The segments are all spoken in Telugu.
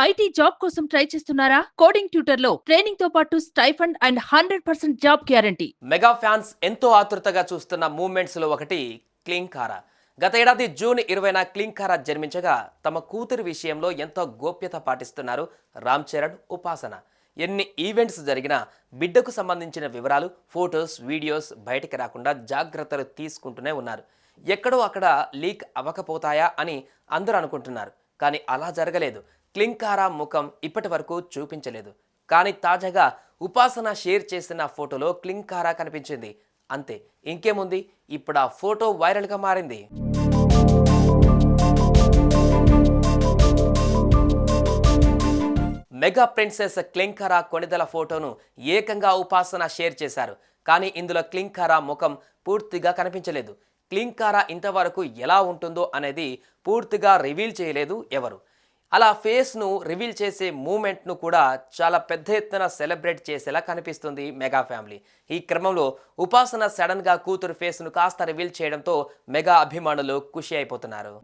ఐటీ జాబ్ కోసం ట్రై చేస్తున్నారా? కోడింగ్ ట్యూటర్లో ట్రైనింగ్తో పాటు stipend and hundred percent job guarantee. Mega fans ఎంతో ఆతృతగా చూస్తున్న మూమెంట్స్లో ఒకటి క్లింకారా. గత ఏడాది జూన్ ఇరవైన క్లింకారా జన్మించగా తమ కూతురు విషయంలో ఎంతో గోప్యత పాటిస్తున్నారు రామ్ చరణ్ ఉపాసన. ఎన్ని ఈవెంట్స్ జరిగినా బిడ్డకు సంబంధించిన వివరాలు ఫొటోస్ వీడియోస్ బయటికి రాకుండా జాగ్రత్తలు తీసుకుంటూనే ఉన్నారు. ఎక్కడో అక్కడ లీక్ అవ్వకపోతాయా అని అందరూ అనుకుంటున్నారు. కానీ అలా జరగలేదు. క్లింకారా ముఖం ఇప్పటి వరకు చూపించలేదు. కానీ తాజాగా ఉపాసన షేర్ చేసిన ఫోటోలో క్లింకారా కనిపించింది. అంతే ఇంకేముంది? ఇప్పుడు ఆ ఫోటో వైరల్గా మారింది. మెగా ప్రిన్సెస్ క్లింకరా కొణిదల ఫోటోను ఏకంగా ఉపాసన షేర్ చేశారు. కానీ ఇందులో క్లింకారా ముఖం పూర్తిగా కనిపించలేదు. క్లింకారా ఇంతవరకు ఎలా ఉంటుందో అనేది పూర్తిగా రివీల్ చేయలేదు ఎవరు. అలా ఫేస్ను రివీల్ చేసే మూమెంట్ను కూడా చాలా పెద్ద ఎత్తున సెలబ్రేట్ చేసేలా కనిపిస్తుంది మెగా ఫ్యామిలీ. ఈ క్రమంలో ఉపాసన సడన్గా కూతురు ఫేస్ను కాస్త రివీల్ చేయడంతో మెగా అభిమానులు ఖుషి అయిపోతున్నారు.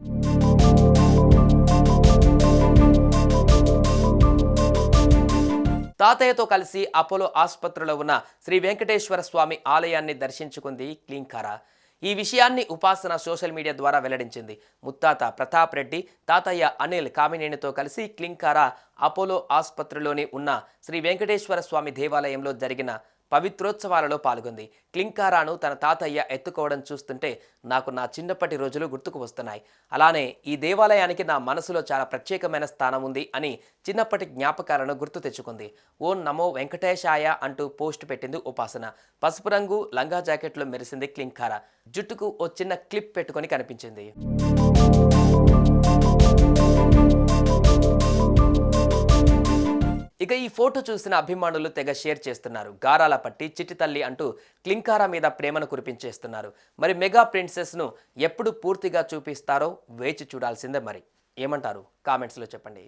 తాతయ్యతో కలిసి అపోలో ఆసుపత్రిలో ఉన్న శ్రీ వెంకటేశ్వర స్వామి ఆలయాన్ని దర్శించుకుంది క్లీంకారా. ఈ విషయాన్ని ఉపాసన సోషల్ మీడియా ద్వారా వెల్లడించింది. ముత్తాత ప్రతాప్ రెడ్డి తాతయ్య అనిల్ కామినేనితో కలిసి క్లింకారా అపోలో ఆసుపత్రిలోని ఉన్న శ్రీ వెంకటేశ్వర స్వామి దేవాలయంలో జరిగిన పవిత్రోత్సవాలలో పాల్గొంది. క్లింకారాను తన తాతయ్య ఎత్తుకోవడం చూస్తుంటే నాకు నా చిన్నప్పటి రోజులు గుర్తుకు వస్తున్నాయి. అలానే ఈ దేవాలయానికి నా మనసులో చాలా ప్రత్యేకమైన స్థానం ఉంది అని చిన్నప్పటి జ్ఞాపకాలను గుర్తు తెచ్చుకుంది. ఓ నమో వెంకటేశాయ అంటూ పోస్ట్ పెట్టింది ఉపాసన. పసుపు రంగు లంగా జాకెట్లో మెరిసింది క్లింకారా. జుట్టుకు ఓ చిన్న క్లిప్ పెట్టుకొని కనిపించింది. అయితే ఈ ఫోటో చూసిన అభిమానులు తెగ షేర్ చేస్తున్నారు. గారాల పట్టి చిట్టి తల్లి అంటూ క్లింకారా మీద ప్రేమను కురిపించేస్తున్నారు. మరి మెగా ప్రిన్సెస్ను ఎప్పుడు పూర్తిగా చూపిస్తారో వేచి చూడాల్సిందే మరి. ఏమంటారు? కామెంట్స్లో చెప్పండి.